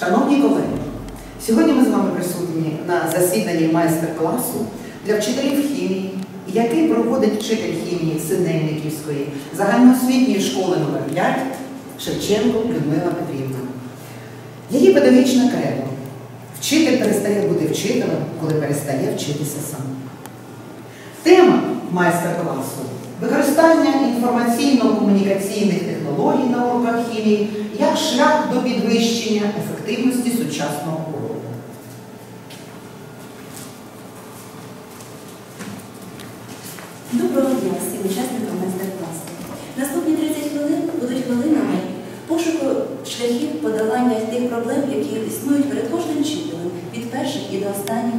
Шановні колеги, сьогодні ми з вами присутні на засіданні майстер-класу для вчителів хімії, який проводить вчитель хімії Синельниківської загальноосвітньої школи номер 5 Шевченко Людмила Петрівна. Її педагогічне кредо. Вчитель перестає бути вчителем, коли перестає вчитися сам. Тема майстер-класу використання інформаційно-комунікаційних технологій на уроках хімії як шлях до підвищення ефективності сучасного уроку. Доброго дня всім учасникам майстер-класу. Наступні 30 хвилин будуть хвилинами пошуку шляхів подолання тих проблем, які існують перед кожним вчителем від перших і до останніх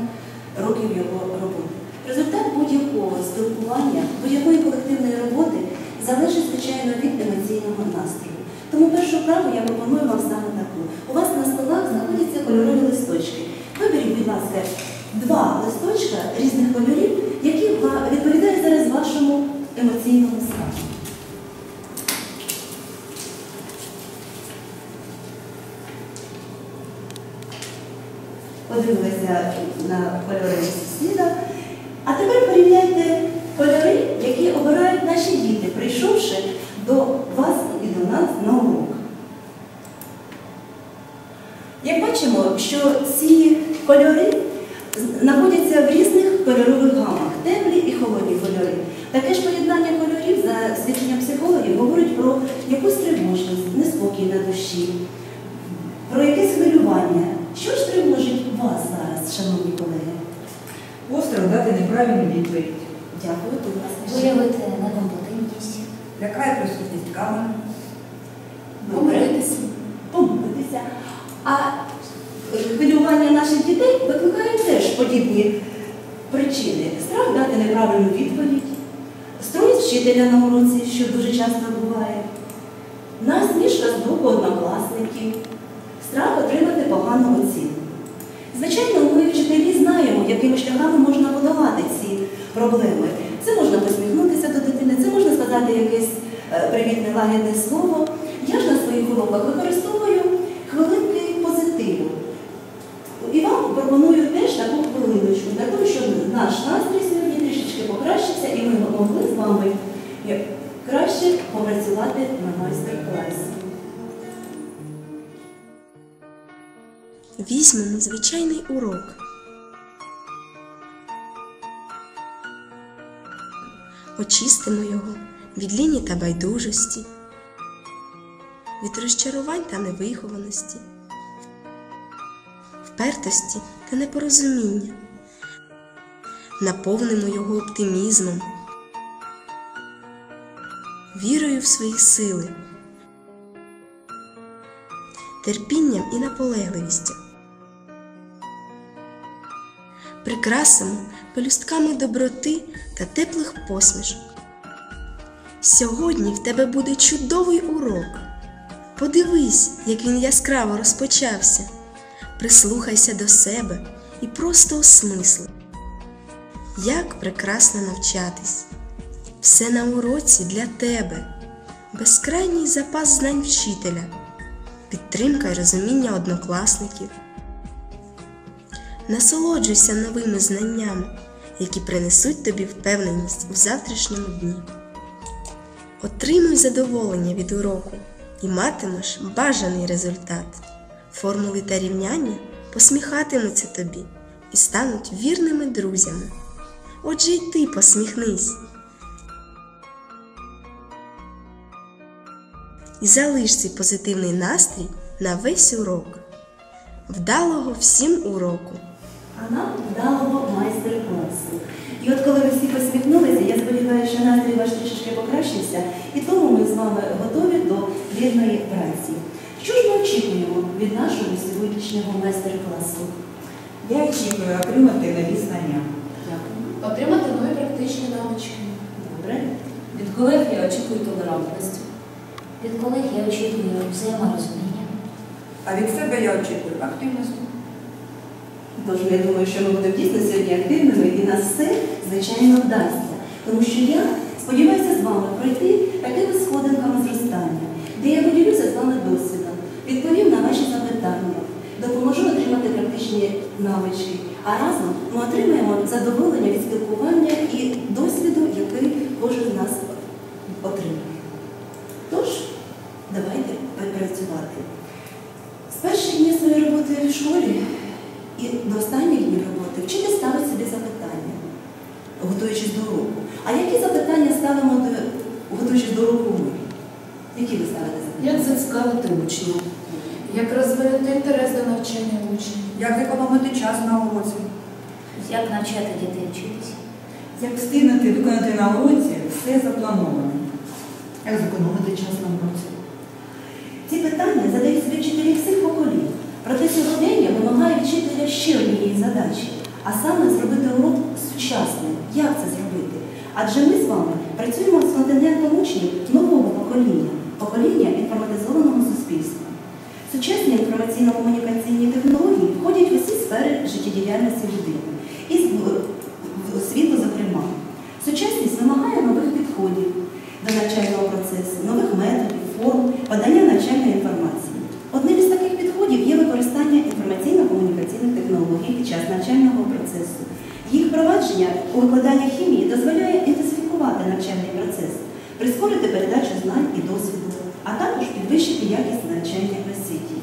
років його роботи. Результат будь-якого спілкування, будь-якої колективної роботи залежить, звичайно, від емоційного настрою. Тому першу вправу я пропоную вам саме таку. У вас на столах знаходяться кольорові листочки. Виберіть, будь ласка, два листочка різних кольорів, які відповідають зараз вашому емоційному стану. Подивилися на кольори сусіда. А тепер порівняйте кольори, які обирають наші діти, прийшовши до вас і до нас на урок. Як бачимо, що ці кольори знаходяться в різних кольорових гамах, темні і холодні кольори. Таке ж поєднання кольорів за свідченням психологів говорить про якусь тривожність, неспокій на душі, про якесь хвилювання. Що ж тривожить вас зараз, шановні колеги? Остров дати неправильну відповідь. Дякую, будь ласка. Виявити некомпетентність, Лякає присутність камер. помиритися. помилитися. А хвилювання наших дітей викликає теж подібні причини. Страх дати неправильну відповідь, строй вчителя на уроці, що дуже часто буває, насмішка однокласників, страх отримати погану оцінку. Звичайно, ми вчителі знаємо, якими шляхами можна подолати ці проблеми. Це можна посміхнутися до дитини, це можна сказати якесь е, привітне лагідне слово. Я ж на своїх уроках використовую хвилинки позитиву. І вам пропоную теж таку хвилиночку, для того, щоб наш настрій сьогодні трішечки покращився, і ми могли з вами краще попрацювати на майстер-класі. Візьмемо звичайний урок. Очистимо його від ліні та байдужості, від розчарувань та невихованості, впертості та непорозуміння. Наповнимо його оптимізмом, вірою в свої сили, терпінням і наполегливістю. Прикрасимо пелюстками доброти та теплих посмішок. Сьогодні в тебе буде чудовий урок. Подивись, як він яскраво розпочався. Прислухайся до себе і просто осмисли. Як прекрасно навчатись! Все на уроці для тебе, безкрайній запас знань вчителя, підтримка й розуміння однокласників. Насолоджуйся новими знаннями, які принесуть тобі впевненість у завтрашньому дні. Отримуй задоволення від уроку і матимеш бажаний результат. Формули та рівняння посміхатимуться тобі і стануть вірними друзями. Отже, й ти посміхнись. І залиш цей позитивний настрій на весь урок. Вдалого всім уроку! А нам вдалого майстер-класу. І от коли ви всі посміхнулися, я сподіваюся, що настрій ваш трішечки покращився, і тому ми з вами готові до вірної праці. Що ж ми очікуємо від нашого сьогоднішнього майстер-класу? Я очікую отримати нові знання. Дякую. Отримати нові практичні навички. Добре. Від колег я очікую толерантності. Від колег я очікую взаєморозуміння. А від себе я очікую активності. Тож я думаю, що ми будемо дійсно сьогодні активними і нас все, звичайно, вдасться. Тому що я сподіваюся з вами пройти такими сходинками зростання, де я поділюся з вами досвідом, відповім на ваші запитання, допоможу отримати практичні навички, а разом ми отримаємо задоволення від спілкування і досвіду, який кожен з нас отримує. Тож, давайте працювати. З перших днів своєї роботи в школі і до останніх днів роботи вчитель ставить собі запитання, готуючись до уроку. А які запитання ставимо, готуючись до уроку ми? Які ви ставите запитання? Як зацікавити учнів? Як розвинути інтерес до навчання учнів? Як економити час на уроці? Як навчати дітей вчитися? Як встигнути виконати на уроці все заплановане? Як зекономити час на уроці? Ці питання задають собі вчителі всіх поколінь. Проте вимагає вчителя ще однієї задачі, а саме зробити урок сучасним. Як це зробити? Адже ми з вами працюємо з континентом учнів нового покоління, покоління інформатизованого суспільства. Сучасні інформаційно-комунікаційні технології входять в усі сфери життєдіяльності людини, і освіту, зокрема. Сучасність вимагає нових підходів до навчального процесу, нових методів, форм подання навчальної інформації. Одним із таких підходів є використання інформаційно-комунікаційних технологій під час навчального процесу. Їх впровадження у викладанні хімії дозволяє інтенсифікувати навчальний процес, прискорити передачу знань і досвіду, а також підвищити якість навчання в освіті.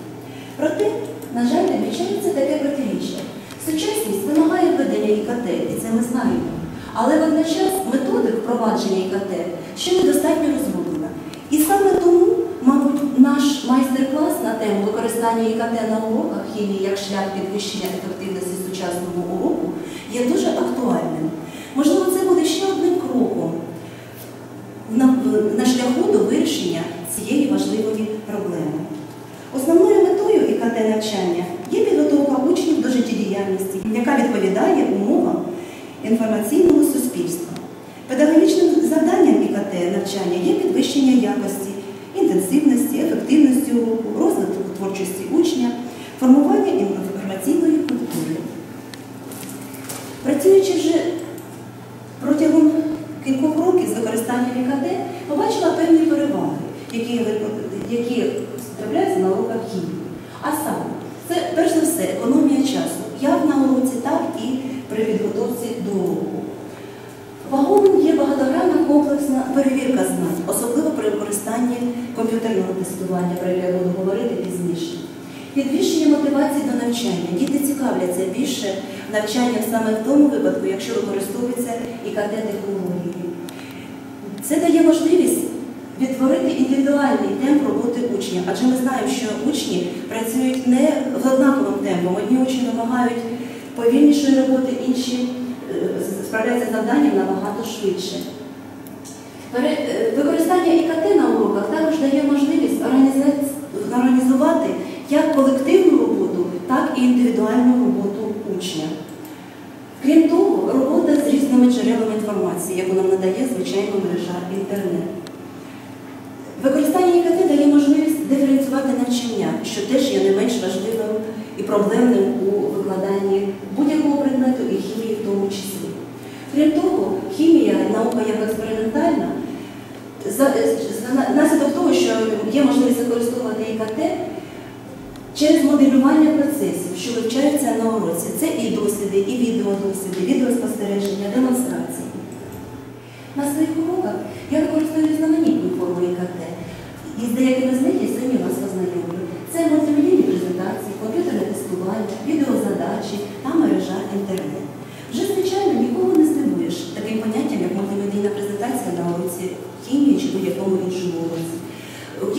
Проте, на жаль, відчається таке протиріччя. Сучасність вимагає введення ІКТ, і це ми знаємо. Але водночас методик впровадження ІКТ ще недостатньо розроблена. І саме тому, мабуть, наш майстер-клас на тему використання ІКТ на уроках хімії як шлях підвищення сучасного уроку є дуже актуальним. Можливо, це буде ще одним кроком на, на шляху до вирішення цієї важливої проблеми. Основною метою ІКТ навчання є підготовка учнів до життєдіяльності, яка відповідає умовам інформаційного суспільства. Педагогічним завданням ІКТ навчання є підвищення якості, інтенсивності, ефективності уроку, розвитку творчості учня, формування інформаційної культури. Працюючи вже протягом кількох років з використанням ІКТ, побачила певні переваги, які, які трапляються на уроках хімії. А саме, це перш за все економія часу, як на уроці, так і при підготовці до уроку. Вагомим є багатогранна комплексна перевірка знань, особливо при використанні комп'ютерного тестування, про яке я буду говорити пізніше. Підвищення мотивації до навчання. Діти цікавляться більше навчанням саме в тому випадку, якщо використовується ІКТ-технології. Це дає можливість відтворити індивідуальний темп роботи учня, адже ми знаємо, що учні працюють не в однаковим темпом. Одні учні вимагають повільнішої роботи, інші е, справляються завданням набагато швидше. Е, Використання ІКТ на уроках також дає можливість організувати як колективну так і індивідуальну роботу учня. Крім того, робота з різними джерелами інформації, яку нам надає звичайна мережа інтернет. Використання ІКТ дає можливість диференціювати навчання, що теж є не менш важливим і проблемним у викладанні будь-якого предмету і хімії в тому числі. Крім того, хімія, наука як експериментальна, за- наслідок того, що є можливість використовувати ІКТ, через моделювання процесів, що вивчаються на уроці. Це і досліди, і відеодосліди, відеоспостереження, демонстрації. На своїх уроках я використовую різноманітні форми ІКТ. І з деякими з них я сьогодні вас ознайомлю. Це мультимедійні презентації, комп'ютерне тестування, відеозадачі та мережа інтернет. Вже, звичайно, нікого не здивуєш таким поняттям, як мультимедійна презентація на уроці хімії чи будь-якому іншому уроці.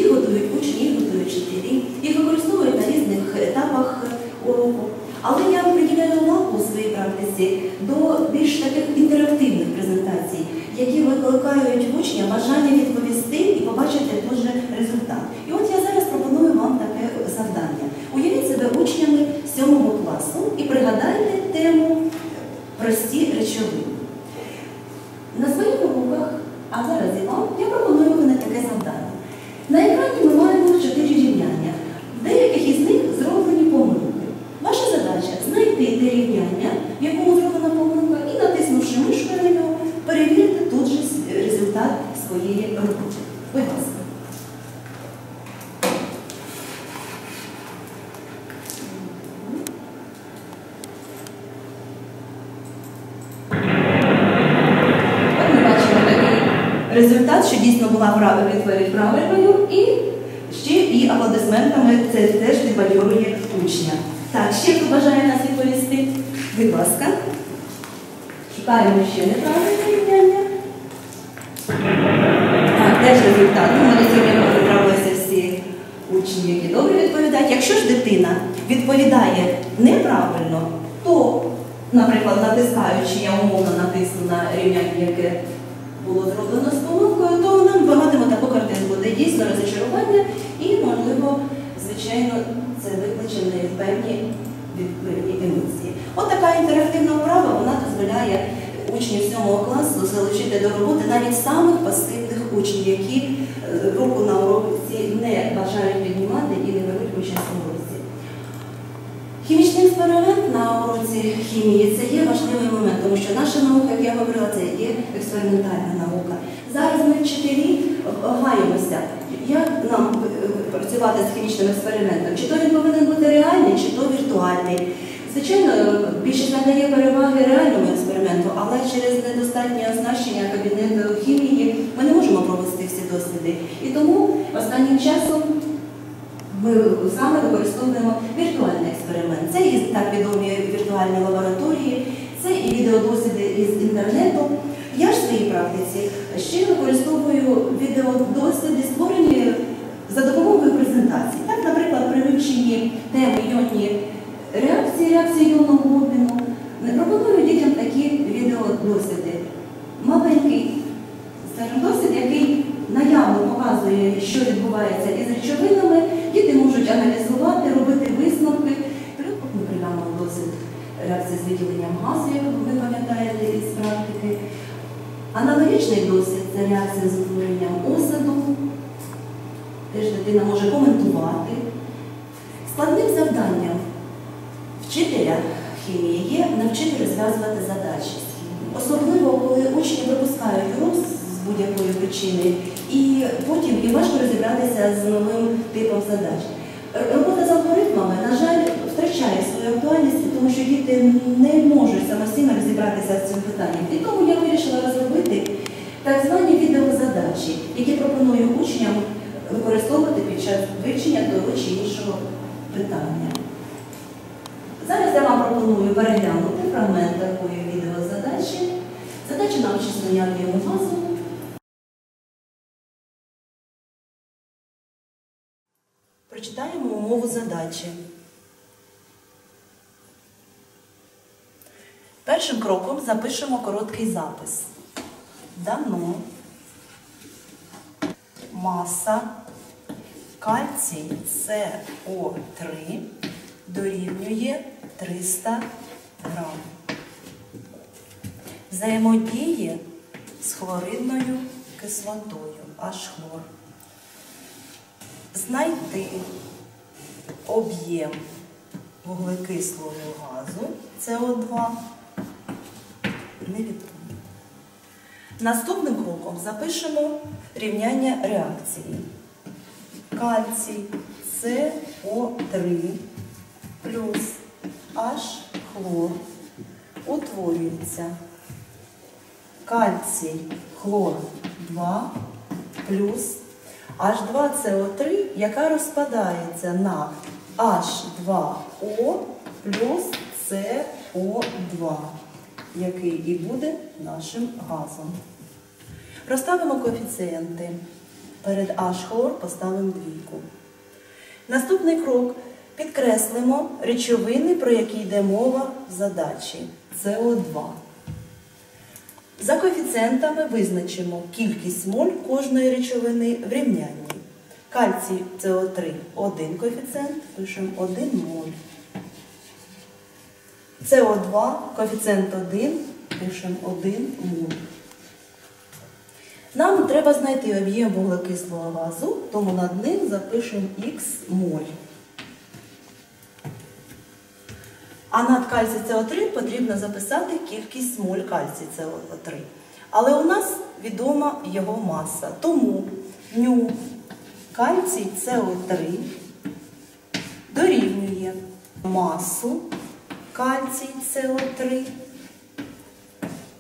Їх готують учні, їх готують вчителі, їх використовують на різних етапах уроку. Але я приділяю увагу у своїй практиці до більш таких інтерактивних презентацій, які викликають в учня бажання відповісти і побачити тут же результат. І от я зараз пропоную вам таке завдання. Уявіть себе учнями 7 класу і пригадайте тему прості речовини. На своїх уроках, а зараз і вам, я пропоную виконати таке завдання. На екрані ми маємо чотири рівняння. В деяких із них зроблені помилки. Ваша задача знайти те рівняння, в якому зроблена помилка, і натиснувши мишкою на нього, перевірити тут же с- результат своєї роботи. раз, права відповідь правильною, і ще і аплодисментами це теж підбадьорює учня. Так, ще хто бажає нас відповісти? Будь ласка. Шукаємо ще неправильне рівняння. Так, теж результат. Ну, мене сьогодні потрапилися всі учні, які добре відповідають. Якщо ж дитина відповідає неправильно, то, наприклад, натискаючи, я умовно натисну на рівняння, яке було зроблено з помилкою, то нам ми матимемо таку картинку, де дійсно розочарування і, можливо, звичайно, це викличе в певні відповідні емоції. От така інтерактивна вправа вона дозволяє учнів 7 класу залучити до роботи навіть самих пасивних учнів, які е, руку на уроці не бажають піднімати і не беруть участь у уроці. Хімічний експеримент на уроці хімії це є важливий момент, тому що наша наука, як я говорила, це є експериментальна наука. Зараз ми вчителі гаємося, як нам е, працювати з хімічним експериментом, чи то він повинен бути реальний, чи то віртуальний. Звичайно, більшість надає переваги реальному експерименту, але через недостатнє оснащення кабінету хімії ми не можемо провести всі досліди. І тому останнім часом ми саме використовуємо віртуальний експеримент. Це і так відомі віртуальні лабораторії, це і відеодосліди із інтернету. Я ж в своїй практиці ще використовую відеодосліди, створені за допомогою презентацій. Так, наприклад, при вивченні теми йодні реакції, реакції йонного обміну. Не пропоную дітям такі відеодосліди. Маленький скажімо, досвід, який наявно показує, що відбувається із речовинами, діти можуть аналізувати, робити висновки. Ми приймемо досвід реакції з виділенням газу, як ви пам'ятаєте із практики. Аналогічний досвід з утворенням осаду. Теж дитина може коментувати. Складним завданням вчителя хімії є навчити розв'язувати задачі. Особливо, коли учні пропускають урок з будь-якої причини, і потім їм важко розібратися з новим типом задач. Робота з алгоритмами, на жаль, втрачає свою актуальність, тому що діти не можуть самостійно розібратися з цим питанням. І тому я вирішила розробити так звані відеозадачі, які пропоную учням використовувати під час вивчення того чи іншого питання. Зараз я вам пропоную переглянути фрагмент такої відеозадачі. Задача на обчислення газу. Прочитаємо умову задачі. Першим кроком запишемо короткий запис. Дано маса кальцій СО3 дорівнює 300 грам. Взаємодіє з хлоридною кислотою H-хлор. Знайти об'єм вуглекислого газу СО2 невідомо. Наступним кроком запишемо рівняння реакції. Кальцій СО3 плюс H хлор утворюється кальцій хлор 2 плюс H2CO3, яка розпадається на H2O плюс CO2, який і буде нашим газом. Розставимо коефіцієнти. Перед H-хлор поставимо двійку. Наступний крок. Підкреслимо речовини, про які йде мова в задачі СО2. За коефіцієнтами визначимо кількість моль кожної речовини в рівнянні. Кальцій СО3 один коефіцієнт, пишемо 1 моль. СО2 коефіцієнт 1, пишемо 1 моль. Нам треба знайти об'єм вуглекислого газу, тому над ним запишемо х моль. А над кальцій СО3 потрібно записати кількість моль кальцій СО3. Але у нас відома його маса. Тому ню кальцій СО3 дорівнює масу кальцій СО3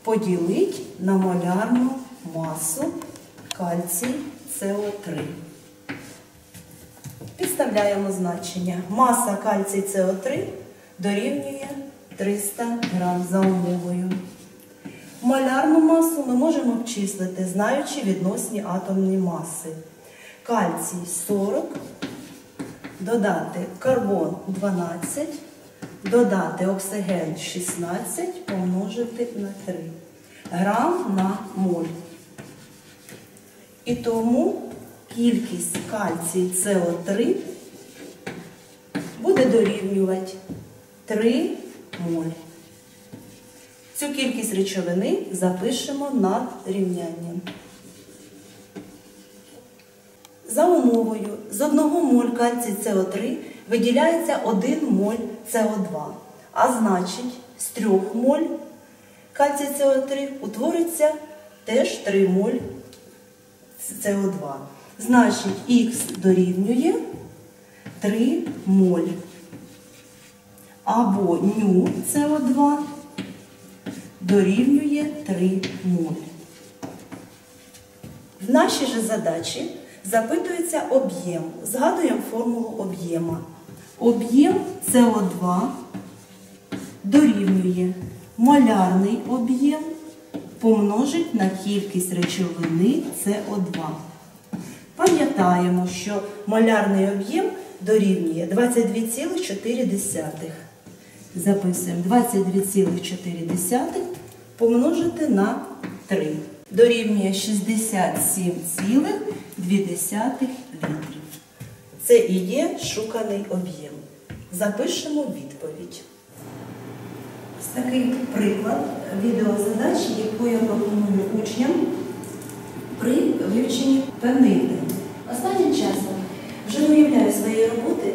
поділить на молярну масу кальцій СО3. Підставляємо значення. Маса кальцій СО3 дорівнює 300 грам за умовою. Малярну масу ми можемо обчислити, знаючи відносні атомні маси. Кальцій 40, додати карбон 12, додати оксиген 16, помножити на 3 грам на моль. І тому кількість кальцій СО3 буде дорівнювати 3 моль. Цю кількість речовини запишемо над рівнянням. За умовою, з 1 моль кальцій СО3 виділяється 1 моль СО2, а значить, з 3 моль кальцій СО3 утвориться теж 3 моль СО2. Значить, х дорівнює 3 моль. Або ню СО2 дорівнює 3 моль. В нашій же задачі запитується об'єм. Згадуємо формулу об'єма. Об'єм СО2 дорівнює молярний об'єм помножить на кількість речовини СО2. Пам'ятаємо, що молярний об'єм дорівнює 22,4. Записуємо 22,4 помножити на 3. Дорівнює 67,2 літрів. Це і є шуканий об'єм. Запишемо відповідь. Такий приклад відеозадачі, яку я пропоную учням при вивченні певних. Останнім часом вже уявляю свої роботи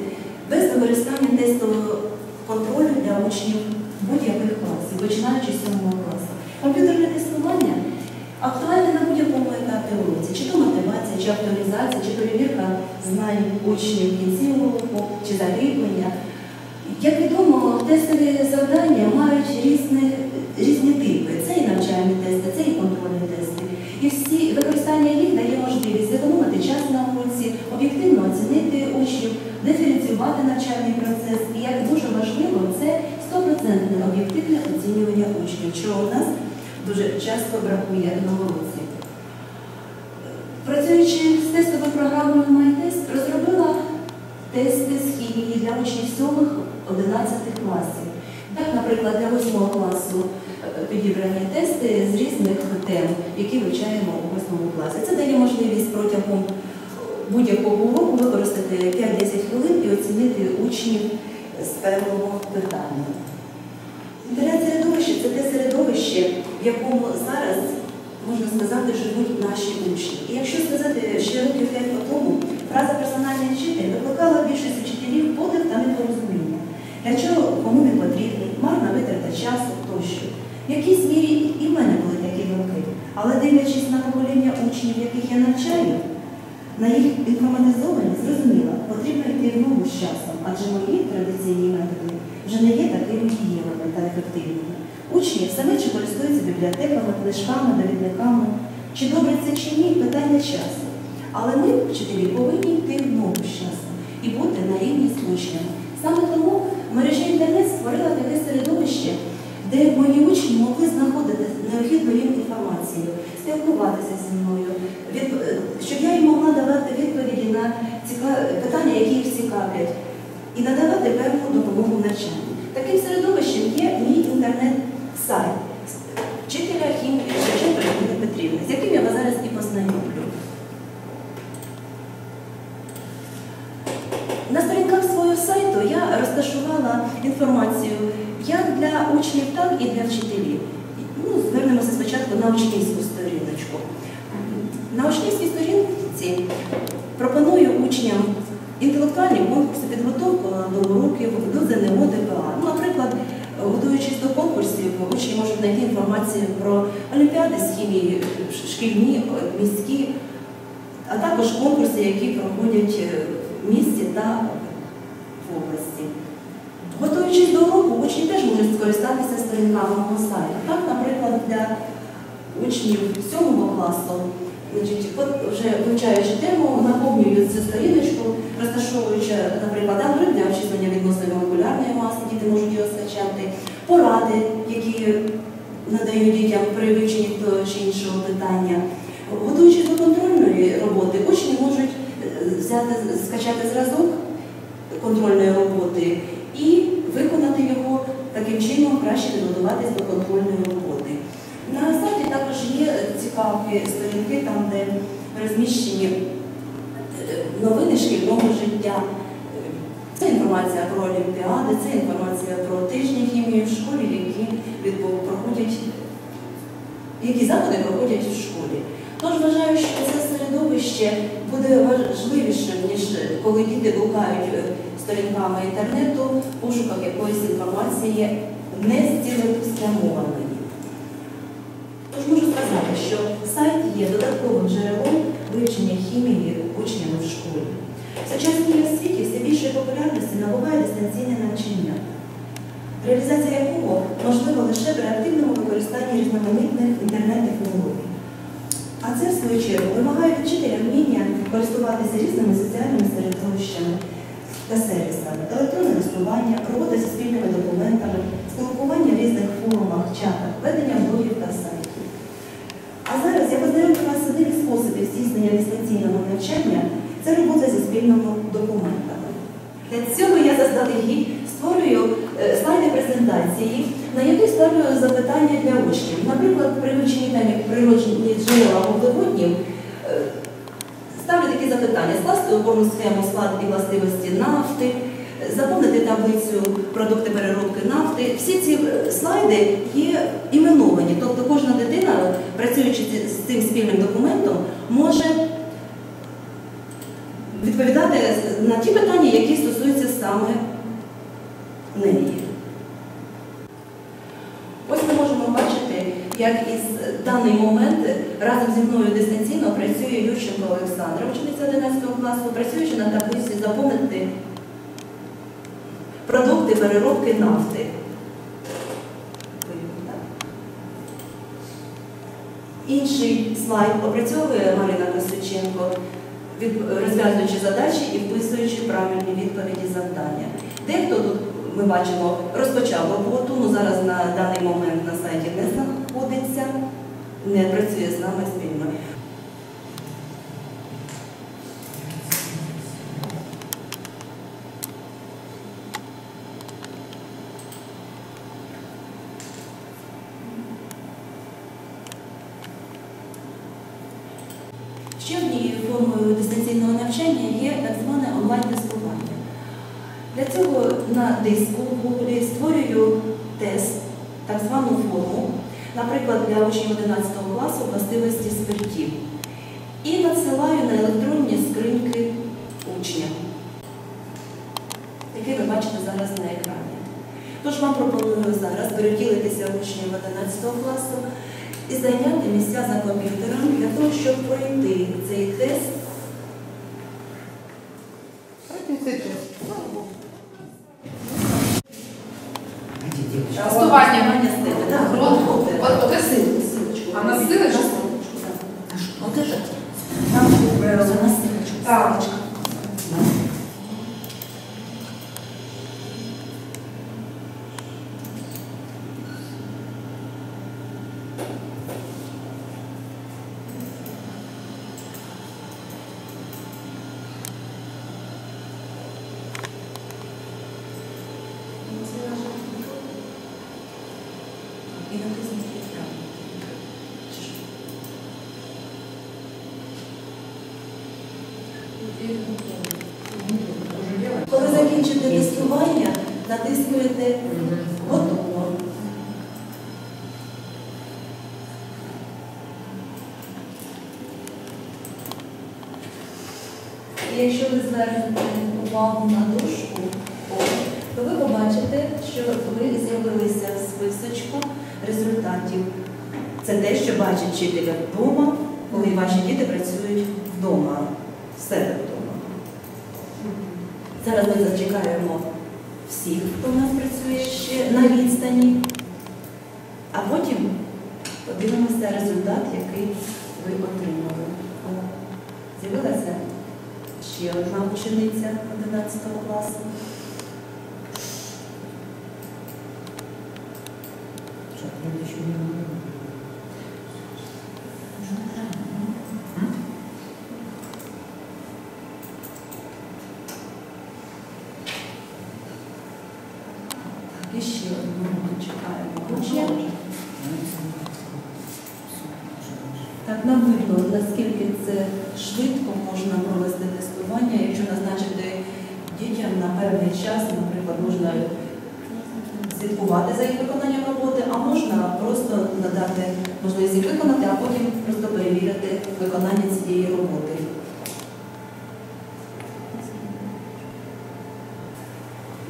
без використання тестового контролю для учнів будь-яких класів, починаючи з 7 класу. Комп'ютерне тестування актуальне на будь-якому етапі уроці, чи то мотивація, чи актуалізація, чи перевірка знань учнів в кінці уроку, чи закріплення. Як відомо, тестові завдання мають різні, різні типи. Це і навчальні тести, це і контрольні тести. І всі використання їх дає можливість зекономити час на уроці, об'єктивно оцінити учнів, диференціювати навчальний процес. І як дуже важливо, це стопроцентне об'єктивне оцінювання учнів, чого у нас дуже часто бракує на уроці. Працюючи з тестовою програмою MyTest, розробила тести з хімії для учнів 7-11 класів. Так, наприклад, для 8 класу е, підібрані тести з різних тем, які вивчаємо у 8 класі. Це дає можливість протягом будь-якого уроку використати 5-10 хвилин і оцінити учнів з певного питання. Інтернет-середовище це те середовище, в якому зараз, можна сказати, живуть наші учні. І якщо сказати ще років 5 тому, фраза персональний вчитель викликала більшість учителів подив та непорозуміння. Для чого кому він потрібний, марна витрата часу тощо. В якійсь мірі і в мене були такі думки. Але дивлячись на покоління учнів, яких я навчаю, на їх інформатизованість, зрозуміла, потрібно йти в ногу з часом, адже мої традиційні методи вже не є такими дієвими та ефективними. Учні все менше користуються бібліотеками, книжками, довідниками. Чи добре це чи ні, питання часу. Але ми, вчителі, повинні йти в ногу з часом і бути на рівні з учнями. Саме тому мережа інтернет створила таке середовище, де мої учні могли знаходити необхідну їм інформацію, спілкуватися зі мною, е, щоб я їм могла давати відповіді на питання, які їх цікавлять, і надавати певну допомогу в навчанні. Таким середовищем є мій інтернет-сайт вчителя хімії Петрівни, з яким я вас зараз і познайомлю. На сторінках свого сайту я розташувала інформацію як для учнів, так і для вчителів. Ну, звернемося спочатку на учнівську сторіночку. На учнівській сторінці пропоную учням інтелектуальні конкурси, підготовку до уроків, до ЗНО, ДПА. Ну, наприклад, готуючись до конкурсів, учні можуть знайти інформацію про олімпіади з хімії, шкільні, міські, а також конкурси, які проходять е, в місті та в області. Готуючись до уроку, учні теж можуть скористатися сторінками мого сайту. Так, наприклад, для учнів 7 класу вже вивчаючи тему, наповнюю цю сторіночку, розташовуючи, наприклад, алгоритм для обчислення відносної молекулярної маси, діти можуть його скачати, поради, які надають дітям при вивченні того чи іншого питання. Готуючись до контрольної роботи, учні можуть е, скачати зразок контрольної роботи таким чином краще підготуватись до контрольної роботи. На сайті також є цікаві сторінки, там, де розміщені е, новини шкільного життя. Це інформація про олімпіади, це інформація про тижні хімії в школі, які проходять, які заходи проходять в школі. Тож вважаю, що це середовище буде важливішим, ніж коли діти блукають е, сторінками інтернету в пошуках якоїсь інформації не цілеспрямованої. Тож можу сказати, що сайт є додатковим джерелом вивчення хімії учнями в школі. В сучасній освіті все більшої популярності набуває дистанційне навчання, реалізація якого можлива лише при активному використанні різноманітних інтернет-технологій. А це, в свою чергу, вимагає від вчителя вміння користуватися різними соціальними середовищами та сервісами, електронне листування, робота зі спільними документами, спілкування в різних форумах, чатах, ведення блогів та сайтів. А зараз я познайомлю вас з одним із способів здійснення дистанційного навчання це робота зі спільними документами. Для цього я заздалегідь створюю е, слайди презентації, на які ставлю запитання для учнів. Наприклад, при вивченні такі скласти опорну схему склад і властивості нафти, заповнити таблицю продукти переробки нафти. Всі ці е, слайди є іменовані, тобто кожна дитина, працюючи з цим спільним документом, може відповідати на ті питання, які стосуються саме неї. Ось ми можемо бачити, як із даний момент разом зі мною дистанційно працює Ющенко Олександра, учениця 11 класу, працюючи на таблиці заповнити продукти переробки нафти. Інший слайд опрацьовує Марина Косиченко, розв'язуючи задачі і вписуючи правильні відповіді завдання. Дехто тут, ми бачимо, розпочав роботу, ну зараз на даний момент на сайті не знаходиться, не працює з нами спільно. Ще однією формою дистанційного навчання є так зване онлайн-тестування. Для цього на диску в Google створюю тест, так звану форму, наприклад, для учнів 11 класу властивості спиртів. І надсилаю на електронні скриньки учням, які ви бачите зараз на екрані. Тож вам пропоную зараз переділитися учням 11 класу і зайняти місця за комп'ютером для того, щоб пройти цей тест. Тестування. Тестування з теми. Так, От, от, от, от, силочку, силочку. А на силочку? Так. Вот этот? Там За е, насылочку. Так. і натиснути «Екран». Чи що? Коли закінчите тестування, натискуєте готово. І якщо ви звернете увагу на дошку, то ви побачите, що ви з'явилися списочку результатів. Це те, що бачить вчителя вдома, коли ваші діти працюють вдома, в себе вдома. Зараз ми зачекаємо всіх, хто в нас працює ще на відстані, а потім подивимося результат, який ви отримали. З'явилася ще одна учениця 11 класу. І ще одну ми чекаємо. Ще. Так набудно, наскільки це швидко можна провести тестування, якщо назначити дітям на певний час, наприклад, можна слідкувати за їх виконанням роботи, а можна просто надати можливість їх виконати, а потім просто перевірити виконання цієї роботи.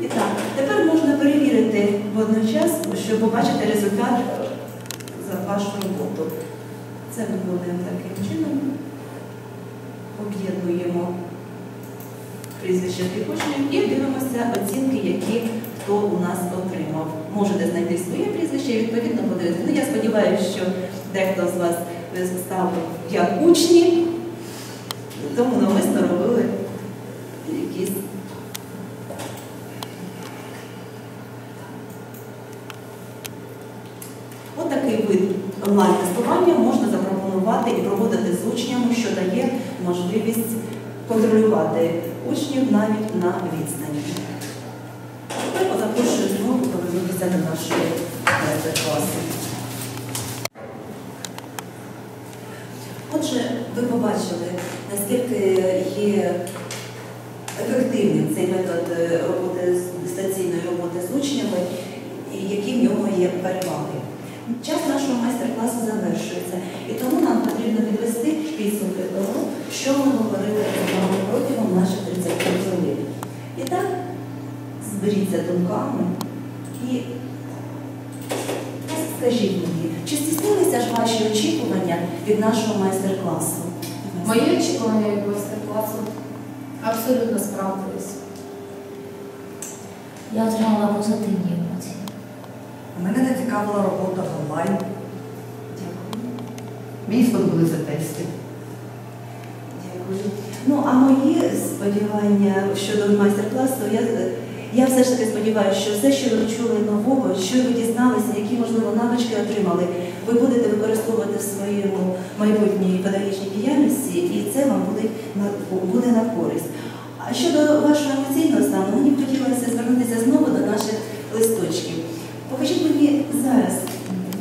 І так, тепер можна перевірити водночас, щоб побачити результат за вашу роботу. Це ми будемо таким чином. Об'єднуємо прізвище тих і дивимося оцінки, які хто у нас отримав. Можете знайти своє прізвище і відповідно подивитися. Ну, я сподіваюся, що дехто з вас став як учні, тому навмисно робили якісь Отакий вид онлайн-тестування можна запропонувати і проводити з учнями, що дає можливість контролювати учнів навіть на відстані. Тепер запрошую знову повернутися до нашої майстер-класу. Отже, ви побачили, наскільки є ефективним цей метод е, роботи дистанційної роботи з учнями і які в нього є переваги. Час нашого майстер-класу завершується, і тому нам потрібно підвести підсумки того, що ми говорили з вами протягом наших 30 хвилин. І так, зберіться думками і скажіть мені, чи стіснилися ж ваші очікування від нашого майстер-класу? Мої очікування від майстер-класу абсолютно справдились. Я отримала позитивні емоції. Мене зацікавила робота онлайн. Дякую. Мені сподобалися тести. Дякую. Ну, а мої сподівання щодо майстер-класу, я, я все ж таки сподіваюся, що все, що ви чули нового, що ви дізналися, які, можливо, навички отримали, ви будете використовувати в своєму майбутній педагогічній діяльності, і це вам буде на, буде на користь. А щодо вашого емоційного стану, мені б хотілося звернутися знову до наших листочків. Покажіть мені зараз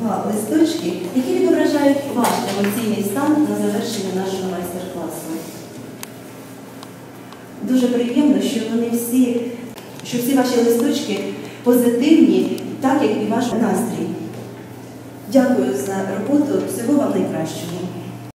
два листочки, які відображають ваш емоційний стан на завершенні нашого майстер-класу. Дуже приємно, що вони всі, що всі ваші листочки позитивні, так як і ваш настрій. Дякую за роботу. Всього вам найкращого.